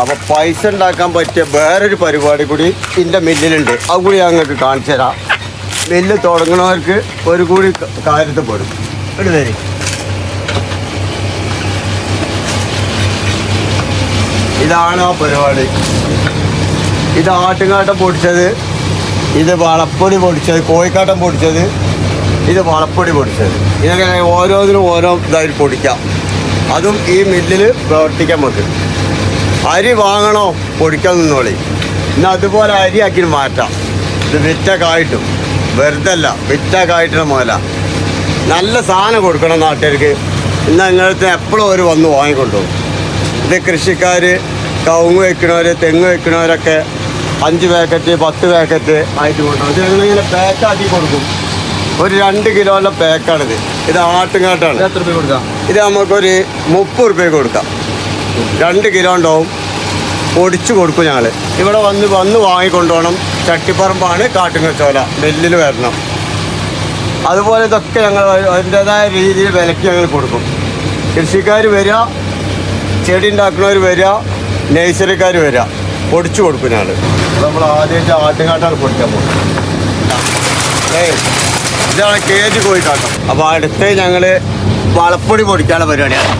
അപ്പോൾ പൈസ ഉണ്ടാക്കാൻ പറ്റിയ വേറൊരു പരിപാടി കൂടി എന്റെ മില്ലിലുണ്ട്. അത് കൂടി ഞങ്ങൾക്ക് കാണിച്ചു തരാം. മില്ല് തുടങ്ങണവർക്ക് ഒരു കൂടി കാര്യത്തിൽ പെടും തരും ഇതാണ് ആ പരിപാടി. ഇത് ആട്ടുകാട്ടം പൊടിച്ചത് ഇത് വളപ്പൊടി പൊടിച്ചത് കോഴിക്കാട്ടം പൊടിച്ചത് ഇത് വളപ്പൊടി പൊടിച്ചത്. ഇതൊക്കെ ഓരോന്നിനും ഓരോ ഇതായി പൊടിക്കാം. അതും ഈ മില്ലിൽ പ്രവർത്തിക്കാൻ നമുക്ക് അരി വാങ്ങണോ? പൊടിക്കൽ നിന്നോളി. ഇന്ന് അതുപോലെ അരിയാക്കി മാറ്റാം. ഇത് വിറ്റക്കായിട്ടും വെറുതെ അല്ല വിറ്റക്കായിട്ടുള്ള മുതല നല്ല സാധനം കൊടുക്കണം നാട്ടുകാർക്ക്. ഇന്ന് അങ്ങനത്തെ എപ്പോഴും അവർ വന്ന് വാങ്ങിക്കൊണ്ടുപോകും ഇത് കൃഷിക്കാർ കവുങ്ങ് വയ്ക്കണവർ തെങ്ങ് വയ്ക്കണവരൊക്കെ അഞ്ച് പാക്കറ്റ് പത്ത് പാക്കറ്റ് ആയിട്ട് കൊണ്ടുപോകും ഇത് ഞങ്ങളിങ്ങനെ പാക്കാക്കി കൊടുക്കും. ഒരു രണ്ട് കിലോയുടെ പാക്കാണിത്. ഇത് ആട്ടുംകാട്ടാണ്. ഇത് എത്ര രൂപ കൊടുക്കാം? ഇത് നമുക്കൊരു മുപ്പത് റുപ്യക്ക് കൊടുക്കാം. രണ്ട് കിലോ ഉണ്ടാവും. പൊടിച്ചു കൊടുക്കും ഞങ്ങൾ ഇവിടെ വന്ന് വന്ന് വാങ്ങിക്കൊണ്ടുപോകണം. ചട്ടിപ്പറമ്പാണ് കാട്ടുങ്ങച്ചോല നെല്ലിൽ വരണം. അതുപോലെ ഇതൊക്കെ ഞങ്ങൾ അതിന്റെതായ രീതിയിൽ വിലയ്ക്ക് ഞങ്ങൾ കൊടുക്കും. കൃഷിക്കാർ വരിക ചെടി ഉണ്ടാക്കുന്നവർ വരിക നേഴ്സറിക്കാർ വരിക. പൊടിച്ചു കൊടുക്കും ഞങ്ങൾ നമ്മൾ ആദ്യമായിട്ട് ആട്ടുകാട്ടാണ് പൊടിക്കാൻ പോകുന്നത്. ഇതാണ് കേജ് കോഴിക്കാട്ടം. അപ്പോൾ അടുത്ത് ഞങ്ങൾ വളപ്പൊടി പൊടിക്കാനുള്ള പരിപാടിയാണ്.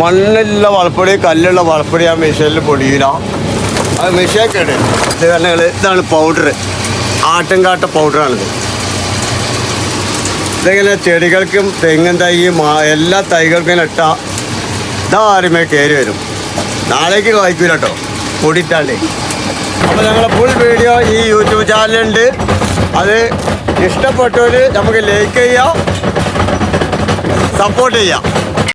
മണ്ണിലുള്ള വളപ്പൊടി കല്ലുള്ള വളപ്പൊടി ആ മെഷീനിൽ പൊടിയില്ല അത് മെഷീനൊക്കെയാണ് ഇത് ഇതാണ് പൗഡർ ആട്ടുംകാട്ട പൗഡറാണിത് ഇതിങ്ങനെ ചെടികൾക്കും തെങ്ങും തൈ മാ എല്ലാ തൈകൾക്കും ഇങ്ങനെ ഇട്ടാൽ ഇതാരുമേ കയറി വരും. നാളേക്ക് വായിക്കൂല കേട്ടോ പൊടിയിട്ടാണ്ടേ. അപ്പോൾ ഞങ്ങളുടെ ഫുൾ വീഡിയോ ഈ യൂട്യൂബ് ചാനലുണ്ട് അത് ഇഷ്ടപ്പെട്ടവർ നമുക്ക് ലൈക്ക് ചെയ്യാം സപ്പോർട്ട് ചെയ്യാം.